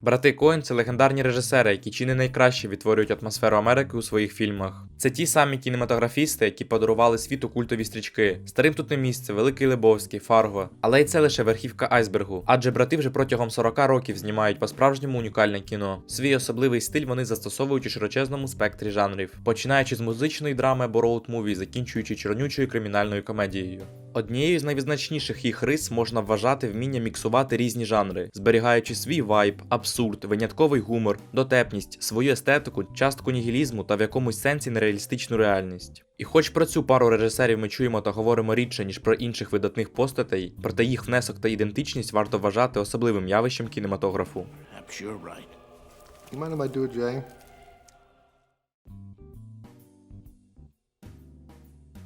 Брати Коен це легендарні режисери, які чи не найкраще відтворюють атмосферу Америки у своїх фільмах. Це ті самі кінематографісти, які подарували світу культові стрічки. Старим тут не місце, Великий Лебовський, Фарго. Але й це лише верхівка айсбергу. Адже брати вже протягом 40 років знімають по-справжньому унікальне кіно. Свій особливий стиль вони застосовують у широчезному спектрі жанрів, починаючи з музичної драми або роуд-муві, закінчуючи чорнючою кримінальною комедією. Однією з найвизначніших їх рис можна вважати вміння міксувати різні жанри, зберігаючи свій вайб, абсурд, винятковий гумор, дотепність, свою естетику, частку нігілізму та в якомусь сенсі нереалістичну реальність. І хоч про цю пару режисерів ми чуємо та говоримо рідше, ніж про інших видатних постатей, проте їх внесок та ідентичність варто вважати особливим явищем кінематографу. I'm sure right. You mind if I do it, Jay?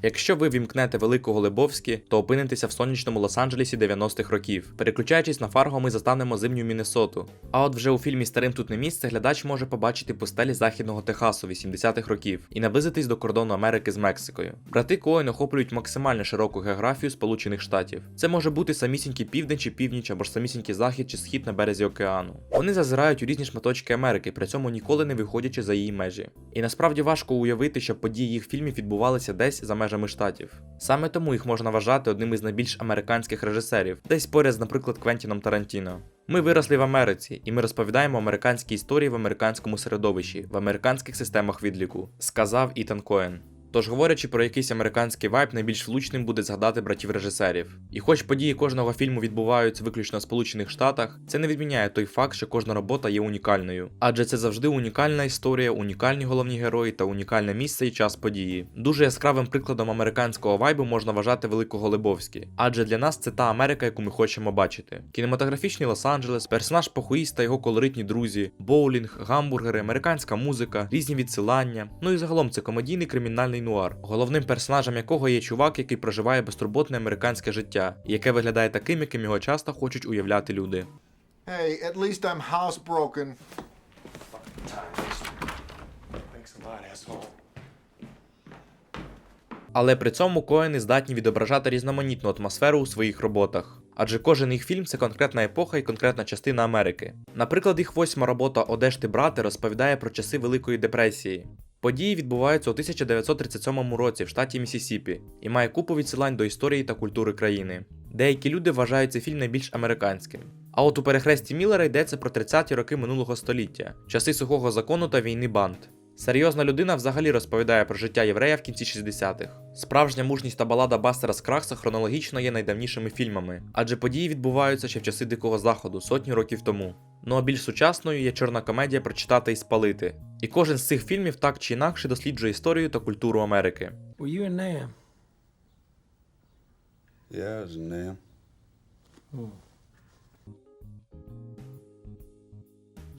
Якщо ви вімкнете великого Лебовські, то опинитеся в сонячному Лос-Анджелесі 90-х років. Переключаючись на Фарго, ми застанемо зимню Міннесоту. А от вже у фільмі Старим тут не місце глядач може побачити пустелі західного Техасу 80-х років і наблизитись до кордону Америки з Мексикою. Брати Коен охоплюють максимально широку географію Сполучених Штатів. Це може бути самісінький південь чи північ, або ж самісінький захід чи схід на березі океану. Вони зазирають у різні шматочки Америки, при цьому ніколи не виходячи за її межі. І насправді важко уявити, що події їх фільмів відбувалися десь за межами штатів. Саме тому їх можна вважати одним із найбільш американських режисерів, десь поряд з, наприклад, Квентіном Тарантіно. Ми виросли в Америці, і ми розповідаємо американські історії в американському середовищі, в американських системах відліку, сказав Ітан Коен. Тож, говорячи про якийсь американський вайб, найбільш влучним буде згадати братів режисерів. І хоч події кожного фільму відбуваються виключно в Сполучених Штатах, це не відміняє той факт, що кожна робота є унікальною. Адже це завжди унікальна історія, унікальні головні герої та унікальне місце і час події. Дуже яскравим прикладом американського вайбу можна вважати Великого Лебовські, адже для нас це та Америка, яку ми хочемо бачити. Кінематографічний Лос-Анджелес, персонаж похуїст та його колоритні друзі, боулінг, гамбургери, американська музика, різні відсилання. Ну і загалом це комедійний кримінальний нуар, головним персонажем якого є чувак, який проживає безтурботне американське життя, і яке виглядає таким, яким його часто хочуть уявляти люди. Hey, at least I'm housebroken. Але при цьому коени здатні відображати різноманітну атмосферу у своїх роботах. Адже кожен їх фільм це конкретна епоха і конкретна частина Америки. Наприклад, їх восьма робота Одеж ти брате розповідає про часи Великої депресії. Події відбуваються у 1937 році в штаті Місісіпі і має купу відсилань до історії та культури країни. Деякі люди вважають цей фільм найбільш американським. А от у перехресті Міллера йдеться про 30-ті роки минулого століття, часи сухого закону та війни банд. Серйозна людина взагалі розповідає про життя єврея в кінці 60-х. Справжня мужність та балада Бастера Скракса хронологічно є найдавнішими фільмами, адже події відбуваються ще в часи Дикого Заходу сотні років тому. Ну а більш сучасною є чорна комедія прочитати і спалити. І кожен з цих фільмів так чи інакше досліджує історію та культуру Америки. Yeah,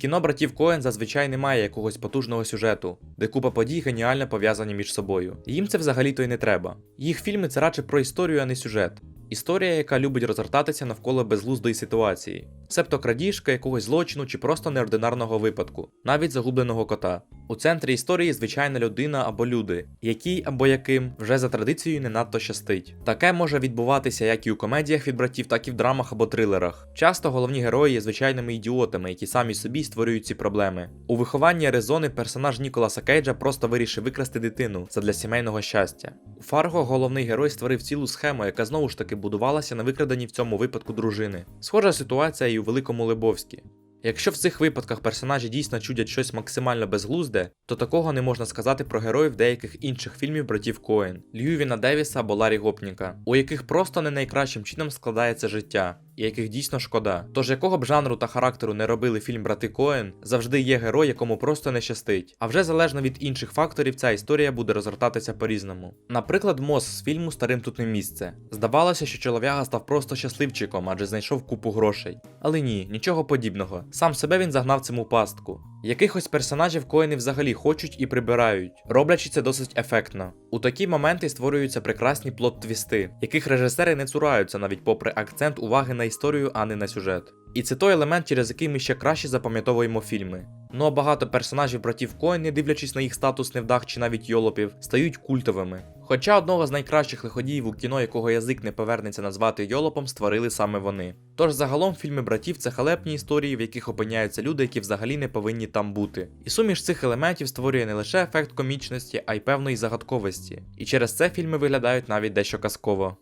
Кіно братів Коен зазвичай не має якогось потужного сюжету, де купа подій геніально пов'язані між собою. Їм це взагалі-то й не треба. Їх фільми це радше про історію, а не сюжет. Історія, яка любить розгортатися навколо безглуздої ситуації, себто крадіжка якогось злочину чи просто неординарного випадку, навіть загубленого кота. У центрі історії звичайна людина або люди, якій або яким вже за традицією не надто щастить. Таке може відбуватися як і у комедіях від братів, так і в драмах або трилерах. Часто головні герої є звичайними ідіотами, які самі собі створюють ці проблеми. У вихованні Аризони персонаж Ніколаса Кейджа просто вирішив викрасти дитину задля сімейного щастя. У Фарго головний герой створив цілу схему, яка знову ж таки будувалася на викраденні в цьому випадку дружини. Схожа ситуація і у Великому Лебовські. Якщо в цих випадках персонажі дійсно чудять щось максимально безглузде, то такого не можна сказати про героїв деяких інших фільмів братів Коен, Льювіна Девіса або Ларі Гопніка, у яких просто не найкращим чином складається життя, яких дійсно шкода. Тож якого б жанру та характеру не робили фільм Брати Коен, завжди є герой, якому просто не щастить. А вже залежно від інших факторів, ця історія буде розгортатися по-різному. Наприклад, Мос з фільму Старим тут не місце. Здавалося, що чолов'яга став просто щасливчиком, адже знайшов купу грошей. Але ні, нічого подібного. Сам себе він загнав цьому пастку. Якихось персонажів коїни взагалі хочуть і прибирають, роблячи це досить ефектно. У такі моменти створюються прекрасні плот-твісти, яких режисери не цураються навіть попри акцент уваги на історію, а не на сюжет. І це той елемент, через який ми ще краще запам'ятовуємо фільми. Ну а багато персонажів братів Коен, не дивлячись на їх статус невдах чи навіть йолопів, стають культовими. Хоча одного з найкращих лиходіїв у кіно, якого язик не повернеться назвати йолопом, створили саме вони. Тож загалом фільми братів це халепні історії, в яких опиняються люди, які взагалі не повинні там бути. І суміш цих елементів створює не лише ефект комічності, а й певної загадковості. І через це фільми виглядають навіть дещо казково.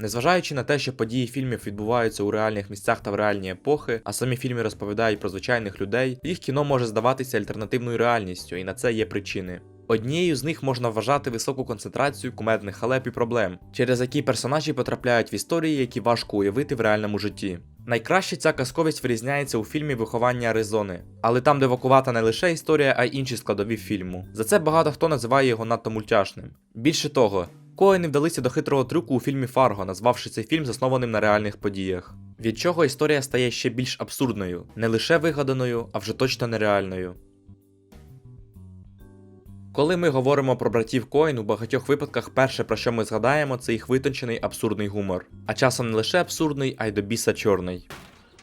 Незважаючи на те, що події фільмів відбуваються у реальних місцях та в реальні епохи, а самі фільми розповідають про звичайних людей, їх кіно може здаватися альтернативною реальністю, і на це є причини. Однією з них можна вважати високу концентрацію кумедних халеп і проблем, через які персонажі потрапляють в історії, які важко уявити в реальному житті. Найкраще ця казковість вирізняється у фільмі Виховання Аризони, але там девакувата не лише історія, а й інші складові фільму. За це багато хто називає його надто мультяшним. Більше того, Коени вдалися до хитрого трюку у фільмі Фарго, назвавши цей фільм заснованим на реальних подіях. Від чого історія стає ще більш абсурдною, не лише вигаданою, а вже точно нереальною. Коли ми говоримо про братів Коін, у багатьох випадках перше, про що ми згадаємо, це їх витончений абсурдний гумор. А часом не лише абсурдний, а й до біса чорний.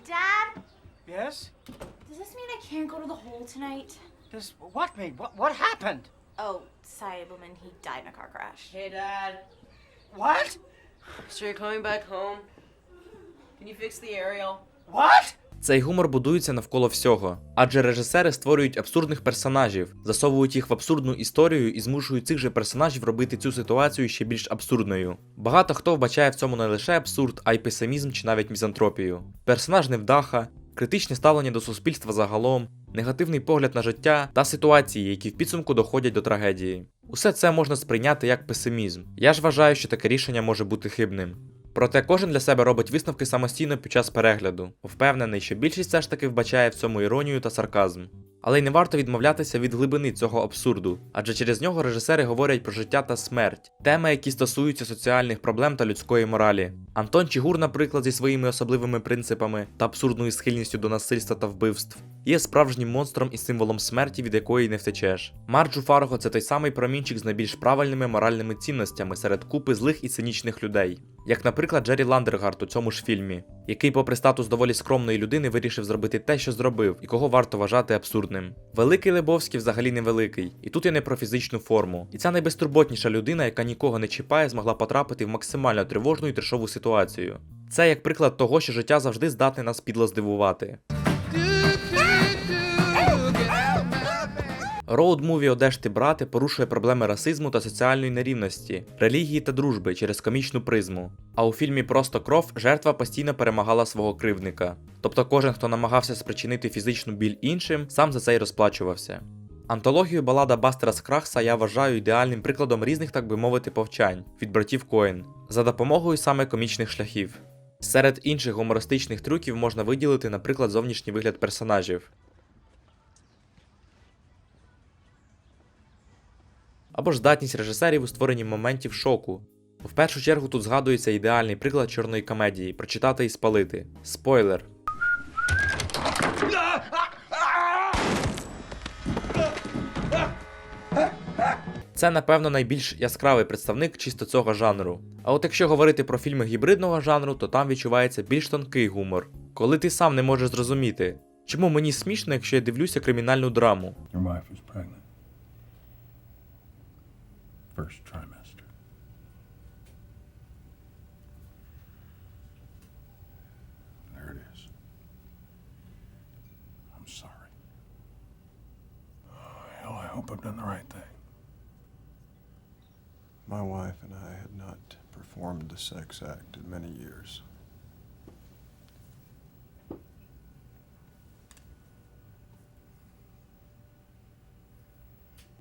Dad, Yes? does this mean I can't go to the hole tonight? Does what mean? What what happened? Oh, Cyberman, he died in a car crash. Hey, Dad. What? So you're coming back home? Can you fix the aerial? What? Цей гумор будується навколо всього, адже режисери створюють абсурдних персонажів, засовують їх в абсурдну історію і змушують цих же персонажів робити цю ситуацію ще більш абсурдною. Багато хто вбачає в цьому не лише абсурд, а й песимізм чи навіть мізантропію. Персонаж невдаха, критичне ставлення до суспільства загалом, негативний погляд на життя та ситуації, які в підсумку доходять до трагедії. Усе це можна сприйняти як песимізм. Я ж вважаю, що таке рішення може бути хибним. Проте кожен для себе робить висновки самостійно під час перегляду. Впевнений, що більшість все ж таки вбачає в цьому іронію та сарказм. Але й не варто відмовлятися від глибини цього абсурду, адже через нього режисери говорять про життя та смерть, теми, які стосуються соціальних проблем та людської моралі. Антон Чігур, наприклад, зі своїми особливими принципами та абсурдною схильністю до насильства та вбивств, є справжнім монстром і символом смерті, від якої не втечеш. Марджу Фарго це той самий промінчик з найбільш правильними моральними цінностями серед купи злих і цинічних людей, як, наприклад, Джері Ландергард у цьому ж фільмі, який, попри статус доволі скромної людини, вирішив зробити те, що зробив, і кого варто вважати абсурдним. Великий Лебовський взагалі невеликий, і тут я не про фізичну форму. І ця найбезтурботніша людина, яка нікого не чіпає, змогла потрапити в максимально тривожну і трешову ситуацію. Це як приклад того, що життя завжди здатне нас підло здивувати. Роуд муві Одежти брати порушує проблеми расизму та соціальної нерівності, релігії та дружби через комічну призму. А у фільмі Просто кров жертва постійно перемагала свого кривдника. Тобто кожен, хто намагався спричинити фізичну біль іншим, сам за це й розплачувався. Антологію балада Бастера Скрахса я вважаю ідеальним прикладом різних, так би мовити, повчань від братів Коен за допомогою саме комічних шляхів. Серед інших гумористичних трюків можна виділити, наприклад, зовнішній вигляд персонажів. Або ж здатність режисерів у створенні моментів шоку. В першу чергу тут згадується ідеальний приклад чорної комедії прочитати і спалити. Спойлер. Це, напевно, найбільш яскравий представник чисто цього жанру. А от якщо говорити про фільми гібридного жанру, то там відчувається більш тонкий гумор, коли ти сам не можеш зрозуміти, чому мені смішно, якщо я дивлюся кримінальну драму. Your wife pregnant. First trimester. There it is. I'm sorry. Oh, hell, I hope I've done the right thing. My wife and I had not performed the sex act in many years.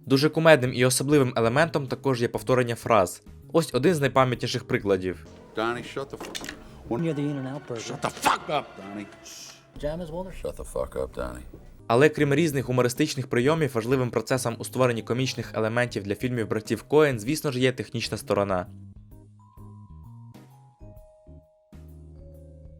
Дуже кумедним і особливим елементом також є повторення фраз. Ось один з найпам'ятніших прикладів. Donnie, shut the. Shut the fuck up, Donnie. Shut the fuck up, Donnie. Але крім різних гумористичних прийомів, важливим процесом у створенні комічних елементів для фільмів братів Коен, звісно ж, є технічна сторона.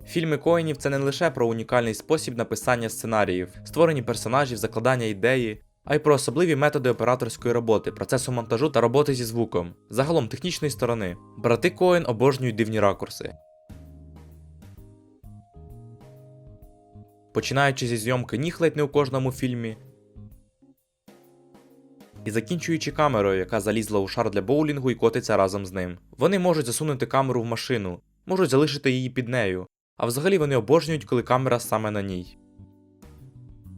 Фільми Коенів це не лише про унікальний спосіб написання сценаріїв, створені персонажів, закладання ідеї, а й про особливі методи операторської роботи, процесу монтажу та роботи зі звуком, загалом технічної сторони. Брати Коен обожнюють дивні ракурси. Починаючи зі зйомки ніг ледь не у кожному фільмі. І закінчуючи камерою, яка залізла у шар для боулінгу і котиться разом з ним. Вони можуть засунути камеру в машину, можуть залишити її під нею, а взагалі вони обожнюють, коли камера саме на ній.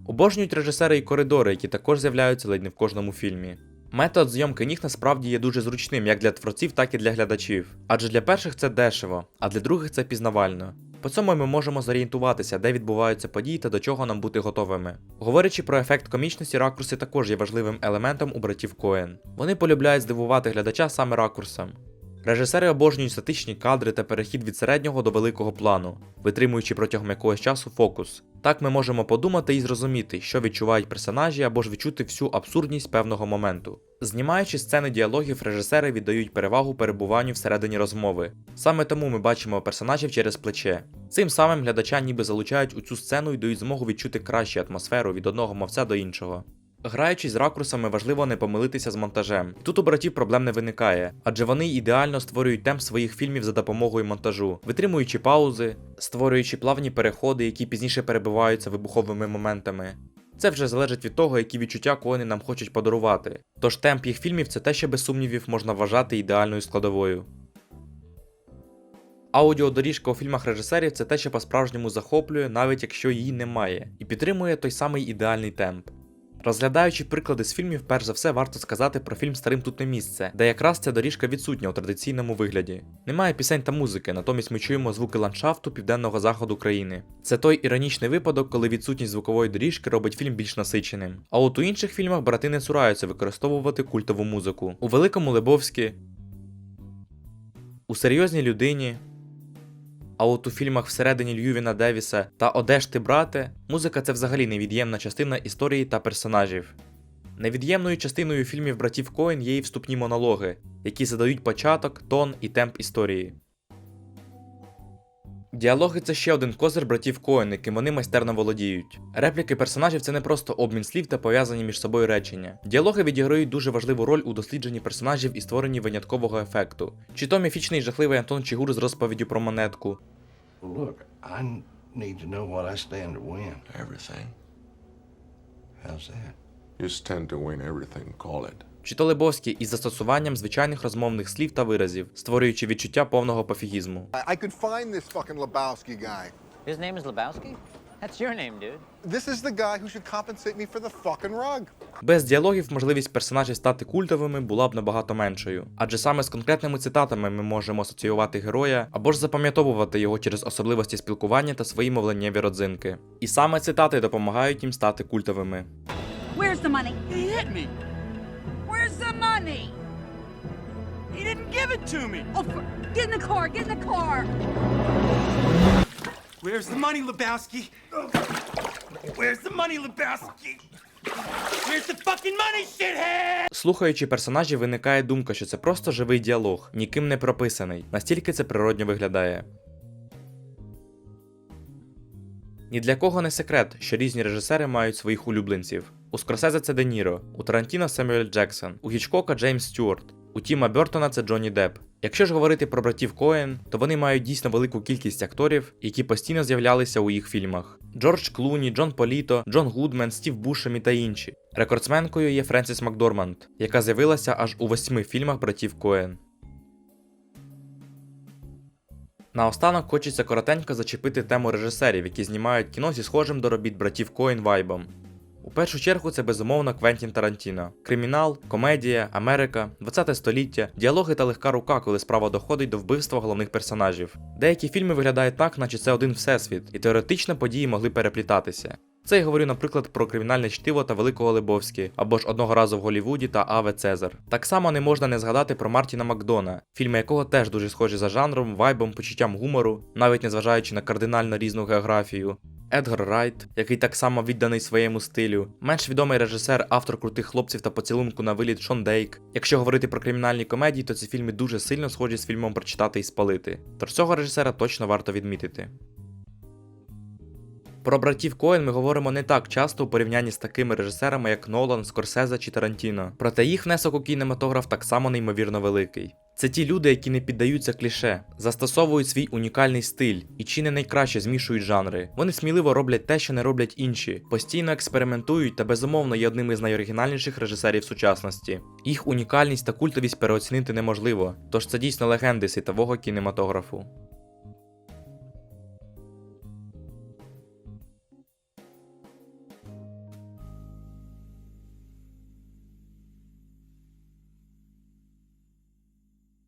Обожнюють режисери і коридори, які також з'являються ледь не в кожному фільмі. Метод зйомки ніг насправді є дуже зручним як для творців, так і для глядачів. Адже для перших це дешево, а для других це пізнавально. По цьому ми можемо зорієнтуватися, де відбуваються події та до чого нам бути готовими. Говорячи про ефект комічності, ракурси також є важливим елементом у братів Коен. Вони полюбляють здивувати глядача саме ракурсом. Режисери обожнюють статичні кадри та перехід від середнього до великого плану, витримуючи протягом якогось часу фокус. Так ми можемо подумати і зрозуміти, що відчувають персонажі або ж відчути всю абсурдність певного моменту. Знімаючи сцени діалогів, режисери віддають перевагу перебуванню всередині розмови. Саме тому ми бачимо персонажів через плече. Цим самим глядача ніби залучають у цю сцену і дають змогу відчути кращу атмосферу від одного мовця до іншого. Граючи з ракурсами, важливо не помилитися з монтажем. Тут у братів проблем не виникає, адже вони ідеально створюють темп своїх фільмів за допомогою монтажу, витримуючи паузи, створюючи плавні переходи, які пізніше перебиваються вибуховими моментами. Це вже залежить від того, які відчуття кони нам хочуть подарувати. Тож темп їх фільмів це те, що без сумнівів можна вважати ідеальною складовою. Аудіодоріжка у фільмах режисерів це те, що по-справжньому захоплює, навіть якщо її немає, і підтримує той самий ідеальний темп. Розглядаючи приклади з фільмів, перш за все варто сказати про фільм Старим тут не місце, де якраз ця доріжка відсутня у традиційному вигляді. Немає пісень та музики, натомість ми чуємо звуки ландшафту південного заходу країни. Це той іронічний випадок, коли відсутність звукової доріжки робить фільм більш насиченим. А от у інших фільмах брати не цураються використовувати культову музику. У Великому Лебовські, у серйозній людині. А от у фільмах всередині Льювіна Девіса та Одежти брате, музика це взагалі невід'ємна частина історії та персонажів. Невід'ємною частиною фільмів братів Коен є і вступні монологи, які задають початок, тон і темп історії. Діалоги це ще один козир братів Коен, яким вони майстерно володіють. Репліки персонажів це не просто обмін слів та пов'язані між собою речення. Діалоги відіграють дуже важливу роль у дослідженні персонажів і створенні виняткового ефекту. Чи то міфічний жахливий Антон Чигур з розповіддю про монетку, Look, I need to know what I stand to win. Everything. How's that? You stand to win everything, call it. Чи то Лебовський із застосуванням звичайних розмовних слів та виразів, створюючи відчуття повного пофігізму. I, I could find this fucking Lebowski guy. His name is Lebowski? That's your name, dude. This is the guy who should compensate me for the fucking rug. Без діалогів можливість персонажів стати культовими була б набагато меншою, адже саме з конкретними цитатами ми можемо асоціювати героя або ж запам'ятовувати його через особливості спілкування та свої мовленнєві родзинки. І саме цитати допомагають їм стати культовими. Where's the money? He hit me. The money? He didn't give it to me. Oh, for... get in the car! Get in the car! Where's the money, Lebowski? Where's the money, Lebowski? Where's the fucking money, shithead? Слухаючи персонажів, виникає думка, що це просто живий діалог, ніким не прописаний, настільки це природньо виглядає. Ні для кого не секрет, що різні режисери мають своїх улюбленців. У Скорсезе це Де Ніро, у Тарантіно Семюель Джексон, у Гічкока Джеймс Стюарт, у Тіма Бертона це Джонні Депп. Якщо ж говорити про братів Коен, то вони мають дійсно велику кількість акторів, які постійно з'являлися у їх фільмах: Джордж Клуні, Джон Політо, Джон Гудмен, Стів Бушемі та інші. Рекордсменкою є Френсіс Макдорманд, яка з'явилася аж у восьми фільмах братів Коен. Наостанок хочеться коротенько зачепити тему режисерів, які знімають кіно зі схожим до робіт братів Коін вайбом. У першу чергу це безумовно Квентін Тарантіно. Кримінал, комедія, Америка, 20 століття, діалоги та легка рука, коли справа доходить до вбивства головних персонажів. Деякі фільми виглядають так, наче це один всесвіт, і теоретично події могли переплітатися. Це я говорю, наприклад, про кримінальне чтиво та Великого Лебовські, або ж одного разу в Голлівуді та Аве Цезар. Так само не можна не згадати про Мартіна Макдона, фільми якого теж дуже схожі за жанром, вайбом, почуттям гумору, навіть незважаючи на кардинально різну географію. Едгар Райт, який так само відданий своєму стилю, менш відомий режисер, автор крутих хлопців та поцілунку на виліт Шон Дейк. Якщо говорити про кримінальні комедії, то ці фільми дуже сильно схожі з фільмом Прочитати і спалити. Тож цього режисера точно варто відмітити. Про братів Коен ми говоримо не так часто у порівнянні з такими режисерами, як Нолан, Скорсезе чи Тарантіно. Проте їх внесок у кінематограф так само неймовірно великий. Це ті люди, які не піддаються кліше, застосовують свій унікальний стиль і чи не найкраще змішують жанри. Вони сміливо роблять те, що не роблять інші, постійно експериментують та безумовно є одним із найоригінальніших режисерів сучасності. Їх унікальність та культовість переоцінити неможливо, тож це дійсно легенди світового кінематографу.